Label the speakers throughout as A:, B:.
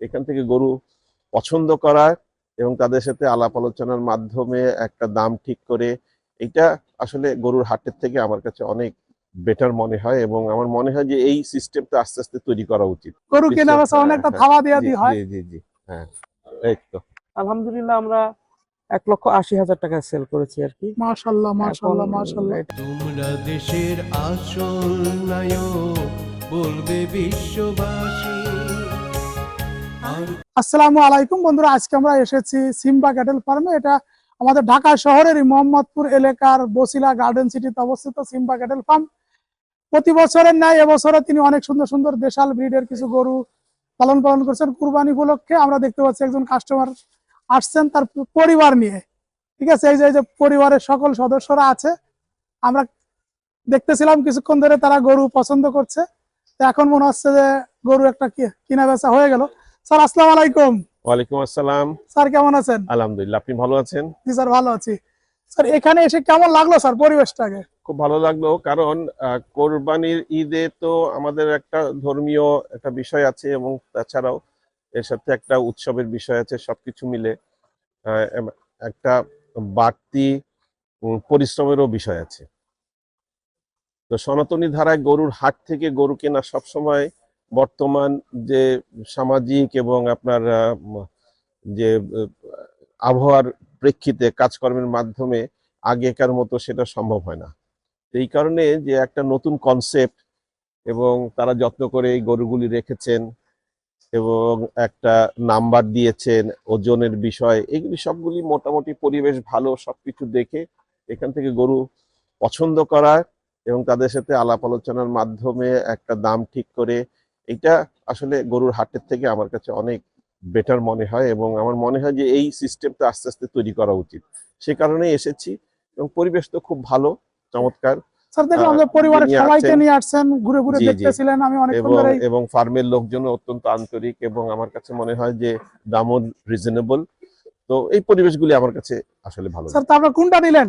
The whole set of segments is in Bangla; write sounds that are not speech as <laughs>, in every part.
A: এখান থেকে গরু পছন্দ করা এবং তাদের সাথে আলাপ আলোচনার মাধ্যমে একটা দাম ঠিক করে এটা আসলে গরুর হাটের থেকে আমার কাছে অনেক বেটার মনে হয় এবং আমার মনে হয় যে এই সিস্টেমটা আস্তে আস্তে তৈরি করা উচিত।
B: গরু কেনা বেচা
A: হ্যাঁ,
B: অনেকটা
A: হ্যাঁ,
B: থাবা দেওয়া
A: জি,
B: দিয়ে হয়।
A: জি জি জি হ্যাঁ এই তো।
C: আলহামদুলিল্লাহ আমরা এক লক্ষ আশি হাজার টাকা সেল করেছি আর কি।
B: মাশাল্লাহ মাশাল্লাহ মাশাল্লাহ।
D: তোমরা দেশের আসল নায়ক বলবে বিশ্ববাসী।
B: আসসালামু আলাইকুম বন্ধুরা, আজকে আমরা এসেছি সিম্বা ক্যাটেল ফার্মে। এটা আমাদের ঢাকা শহরের মোহাম্মদপুর এলাকার বসিলা গার্ডেন সিটিতে অবস্থিত সিম্বা ক্যাটেল ফার্ম। প্রতি বছরের ন্যায় এবছরে তিনি অনেক সুন্দর সুন্দর দেশাল ব্রিডের কিছু গরু পালন পালন করছেন। কুরবানি উপলক্ষে আমরা দেখতে পাচ্ছি একজন কাস্টমার আসছেন তার পরিবার নিয়ে। ঠিক আছে, এই যে এই যে পরিবারের সকল সদস্যরা আছে, আমরা দেখতেছিলাম কিছুক্ষণ ধরে তারা গরু পছন্দ করছে। এখন মনে হচ্ছে যে গরু একটা কিনা বেচা হয়ে গেল। স্যার আসসালামু আলাইকুম।
A: ওয়ালাইকুম আসসালাম।
B: স্যার কেমন আছেন?
A: আলহামদুলিল্লাহ আপনি ভালো আছেন?
B: জি স্যার ভালো আছি। স্যার এখানে এসে কেমন লাগল স্যার পরিবেশটাকে?
A: খুব ভালো লাগল কারণ কোরবানির ঈদে তো আমাদের একটা ধর্মীয় একটা বিষয় আছে এবং তাছাড়াও এর সাথে একটা উৎসবের বিষয় আছে সবকিছু মিলে একটা বাড়তি পরিশ্রমেরও বিষয় আছে। তো সনাতনী ধারায় গরুর হাট থেকে গরু কেনা সবসময় বর্তমান যে সামাজিক এবং আপনার যে আবহাওয়ার প্রেক্ষিতে কাজকর্মের মাধ্যমে আগেকার মতো সেটা সম্ভব হয় না। এই কারণে যে একটা নতুন কনসেপ্ট এবং তারা যত্ন করে এই গরুগুলি রেখেছেন এবং একটা নাম্বার দিয়েছেন, ওজনের বিষয়, এগুলি সবগুলি মোটামুটি পরিবেশ ভালো সবকিছু দেখে এখান থেকে গরু পছন্দ করা এবং তাদের সাথে আলাপ আলোচনার মাধ্যমে একটা দাম ঠিক করে এটা আসলে গরুর হাটের থেকে আমার কাছে অনেক বেটার মনে হয় এবং আমার মনে হয় যে এই সিস্টেমটা আস্তে আস্তে তৈরি করা উচিত। সে কারণে এসেছি এবং পরিবেশ তো খুব ভালো চমৎকার। এবং ফার্মের লোকজন অত্যন্ত আন্তরিক এবং আমার কাছে মনে হয় যে দামও রিজনেবল তো এই পরিবেশগুলি আমার কাছে আসলে ভালো
B: স্যার তারপর কোনটা নিলেন?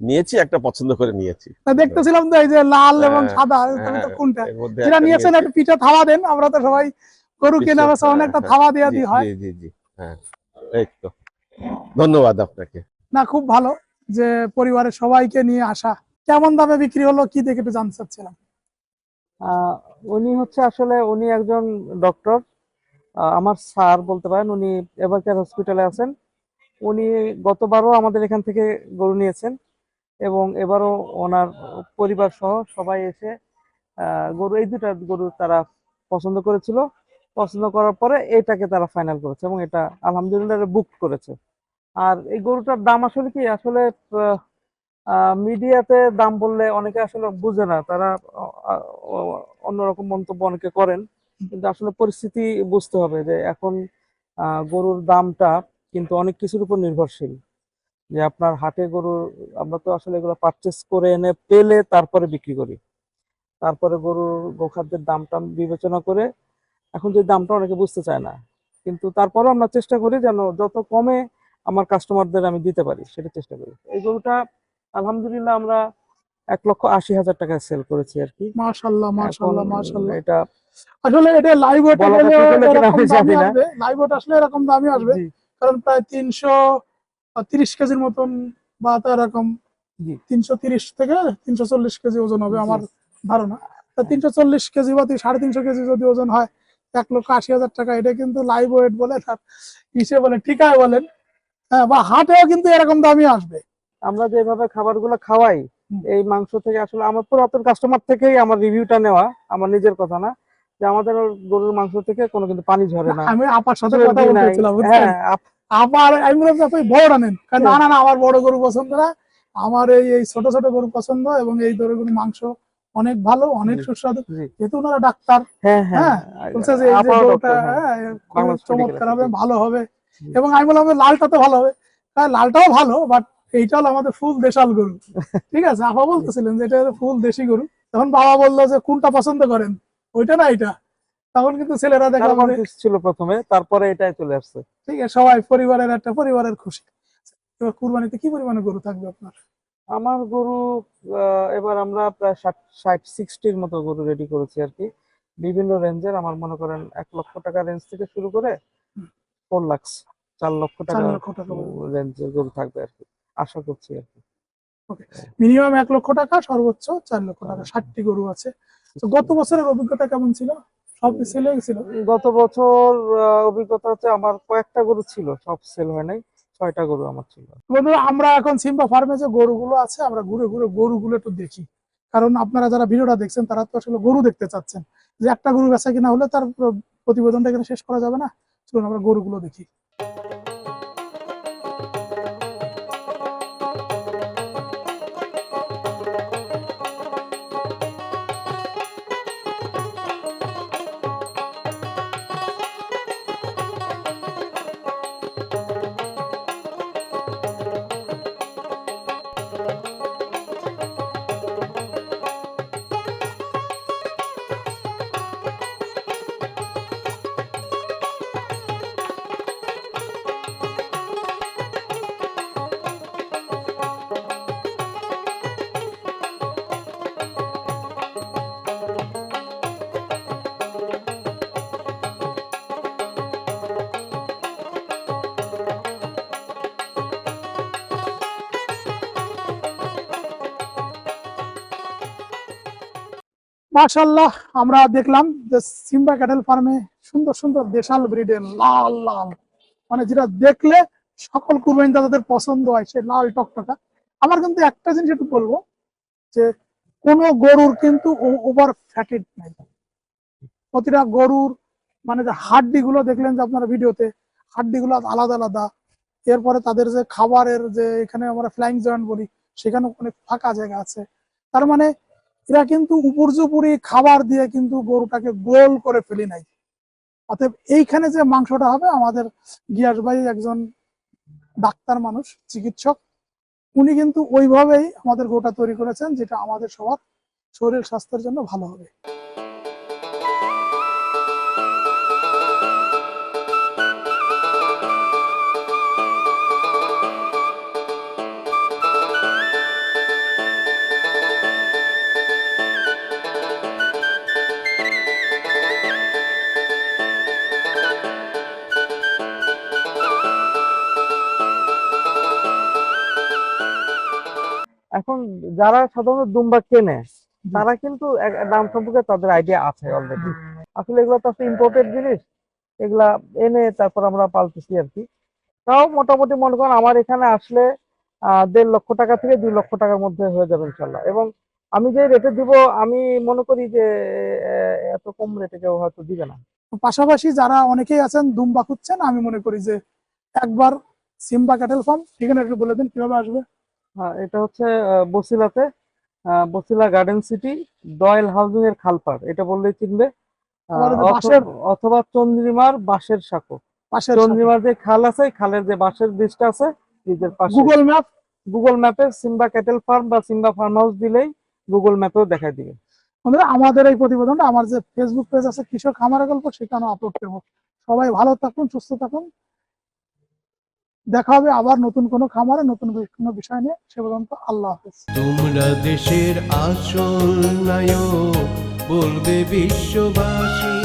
A: নিয়েছি একটা পছন্দ করে নিয়েছি।
B: তা দেখতেছিলাম তো এই যে লাল এবং
A: হ্যাঁ,
B: সাদা
A: হ্যাঁ,
B: কোনটা যেটা নিয়েছেন একটা পিঠা থাবা দেন আমরা তো সবাই গরু কেনা বেচা অনেকটা
A: হ্যাঁ,
B: থাবা দেওয়া দিয়ে হয়।
A: জি জি হ্যাঁ এই তো। ধন্যবাদ আপনাকে।
B: না খুব ভালো যে পরিবারের সবাইকে নিয়ে আসা। কেমন দামে বিক্রি হলো কি দেখে একটু জানতে চাচ্ছিলাম।
C: আহ, উনি হচ্ছে আসলে উনি একজন ডক্টর আমার স্যার বলতে পারেন উনি এবারকার হসপিটালে আছেন। উনি গতবারও আমাদের এখান থেকে গরু নিয়েছেন। এবং এবারও ওনার পরিবার সহ সবাই এসে গরু, এই দুটা গরু তারা পছন্দ করেছিল। পছন্দ করার পরে এটাকে তারা ফাইনাল করেছে এবং এটা আলহামদুলিল্লাহ বুক করেছে। আর এই গরুটার দাম আসলে কি, আসলে মিডিয়াতে দাম বললে অনেকে আসলে বুঝে না। তারা অন্যরকম মন্তব্য অনেকে করেন। কিন্তু আসলে পরিস্থিতি বুঝতে হবে যে এখন গরুর দামটা কিন্তু অনেক কিছুর উপর নির্ভরশীল। যে আপনার হাটে গরু আমরা তো আসলে এগুলো পারচেস করে এনে পেলে তারপরে বিক্রি করি। তারপরে গরুর গোখাদ্যের দামটা বিবেচনা করে এখন যে দামটা অনেকে বুঝতে চায় না। কিন্তু তারপরেও আমরা চেষ্টা করি যেন যত কমে আমার কাস্টমারদের আমি দিতে পারি সেটা চেষ্টা করি। এই গরুটা আলহামদুলিল্লাহ আমরা এক লক্ষ আশি হাজার টাকায় সেল করেছি আর কি।
B: মাশাল্লাহ মাশাল্লাহ মাশাল্লাহ
C: এটা
B: আসলে এটা লাইভ ওয়েট লাইভ ওয়েট আসলে এরকম দামই আসবে। কারণ প্রায় তিনশো তিরিশ কেজির মতন বা এরকম তিনশো তিরিশ থেকে তিনশো চল্লিশ কেজি ওজন হবে আমার ধারণা। তিনশো চল্লিশ কেজি বা সাড়ে তিনশো কেজি যদি ওজন হয় এক লক্ষ আশি হাজার টাকা। এটা কিন্তু লাইভ ওয়েট বলে তার হিসেবে বলে ঠিকায় বলেন। হ্যাঁ বা হাটেও কিন্তু এরকম দামই আসবে।
C: আমরা যেভাবে খাবারগুলো খাওয়াই এই মাংস থেকে আসলে আমার পুরাতন কাস্টমার থেকেই আমার রিভিউটা নেওয়া আমার নিজের কথা না যে আমাদের গরুর মাংস থেকে কোনো কিন্তু পানি ঝরে না
B: আমি আপার সাথে কথা। বলতেছিলাম
C: হ্যাঁ
B: আবার আমি বললাম আপনি বড়টা নেন। কারণ না না না আমার বড় গরু পছন্দ না আমার এই এই ছোট ছোট গরু পছন্দ এবং এই গরুর মাংস অনেক ভালো অনেক সুস্বাদু। যেহেতু ওনারা ডাক্তার
C: হ্যাঁ হ্যাঁ।
B: বলছে যে এই যে গরুটা
C: হ্যাঁ।
B: হ্যাঁ, চমৎকার হবে ভালো হবে। এবং আমি বললাম লালটা তো ভালো হবে। হ্যাঁ লালটাও ভালো বাট এইটা হলো আমাদের ফুল দেশাল গরু। <laughs> ঠিক আছে? আপা বলতেছিলেন যে এটা ফুল দেশি গরু। তখন বাবা বলল যে কোনটা পছন্দ করেন? ওইটা না এটা তখন কিন্তু ছেলেরা দেখলাম
C: ছিল প্রথমে তারপরে এটাই চলে আসছে।
B: ঠিক আছে সবাই পরিবারের একটা পরিবারের খুশি। এবার কুরবানিতে কি পরিমাণে গরু থাকবে আপনার?
C: আমার গরু এবার আমরা প্রায় ষাট সিক্সটির মতো গরু রেডি করেছি আর কি। বিভিন্ন রেঞ্জের আমার মনে করেন এক লক্ষ টাকা রেঞ্জ থেকে শুরু করে ফোর লাক্স চার লক্ষ টাকা
B: লক্ষ টাকা
C: রেঞ্জের গরু থাকবে আর কি। আশা করছি আর কি।
B: মিনিমাম এক লক্ষ টাকা সর্বোচ্চ চার লক্ষ টাকা ষাটটি গরু আছে। তো গত বছরের অভিজ্ঞতা কেমন ছিল? সব সেল হয়ে গেছিল?
C: গত বছর অভিজ্ঞতা হচ্ছে আমার কয়েকটা গরু ছিল সব সেল হয় নাই ছয়টা গরু আমার ছিল।
B: বন্ধুরা আমরা এখন সিম্বা ফার্মে যে গরুগুলো আছে আমরা ঘুরে ঘুরে গরুগুলো একটু দেখি। কারণ আপনারা যারা ভিডিওটা দেখছেন তারা তো আসলে গরু দেখতে চাচ্ছেন। যে একটা গরু বেচা কিনা হলে তার প্রতিবেদনটা এখানে শেষ করা যাবে না? চলুন আমরা গরুগুলো দেখি। মাশাল্লাহ আমরা দেখলাম যে সিম্বা ক্যাটেল ফার্মে সুন্দর সুন্দর দেশাল ব্রিডের লাল লাল। মানে যেটা দেখলে সকল কুরবানি দাদাদের পছন্দ হয় সে লাল টকটকা। আমার কিন্তু একটা জিনিস একটু বলব, যে কোনো গরুর কিন্তু ওভার ফ্যাটেড নাই। প্রতিটা গরুর মানে যে হাড্ডি গুলো দেখলেন যে আপনারা ভিডিওতে হাড্ডি গুলো আলাদা আলাদা। এরপরে তাদের যে খাবারের যে এখানে আমরা ফ্লাইং জয়েন্ট বলি সেখানে অনেক ফাঁকা জায়গা আছে। তার মানে এরা কিন্তু উপর্যুপুরি খাবার দিয়ে কিন্তু গরুটাকে গোল করে ফেলি নাই। অতএব এইখানে যে মাংসটা হবে, আমাদের গিয়াস ভাই একজন ডাক্তার মানুষ, চিকিৎসক। উনি কিন্তু ওইভাবেই আমাদের গোটা তৈরি করেছেন, যেটা আমাদের সবার শরীর স্বাস্থ্যের জন্য ভালো হবে।
C: এখন যারা সাধারণত দুম্বা কেনে তারা কিন্তু দাম সম্পর্কে তাদের আইডিয়া আছে অলরেডি আসলে এগুলো তো ইম্পোর্টেড জিনিস এগুলা এনে তারপর আমরা পালতেছি আর কি। তাও মোটামুটি মনে করেন আমার এখানে আসলে আহ, দেড় লক্ষ টাকা থেকে দুই লক্ষ টাকার মধ্যে হয়ে যাবে ইনশাল্লাহ। এবং আমি যে রেটে দিব আমি মনে করি যে এত কম রেটে কেউ হয়তো দিবে না।
B: পাশাপাশি যারা অনেকেই আছেন দুম্বা খুঁজছেন আমি মনে করি যে একবার সিম্বা ক্যাটেল ফার্ম ঠিকানা একটু বলে দিন কীভাবে আসবে?
C: হ্যাঁ এটা হচ্ছে বসিলাতে Bosila garden city Doyel housing এর খালপাড়। এটা বললেই চিনবে। অথবা চন্দ্রিমার বাঁশের সাঁকো। চন্দ্রিমার যে খাল আছে খালের যে বাঁশের ব্রিজটা আছে ব্রিজের পাশে।
B: গুগল ম্যাপ
C: গুগল ম্যাপে সিম্বা ক্যাটেল ফার্ম বা সিম্বা ফার্ম হাউস দিলেই গুগল ম্যাপেও দেখাই দিবে।
B: বন্ধুরা আমাদের এই প্রতিবেদনটা আমার যে ফেসবুক পেজ আছে কৃষক খামারের গল্প সেখানে আপলোড করব। সবাই ভালো থাকুন সুস্থ থাকুন। দেখা হবে আবার নতুন কোনো খামারে, নতুন কোনো বিষয় নিয়ে। সে পর্যন্ত আল্লাহ হাফেজ।
D: তোমরা দেশের আসল নায়ক, বলবে বিশ্ববাসী।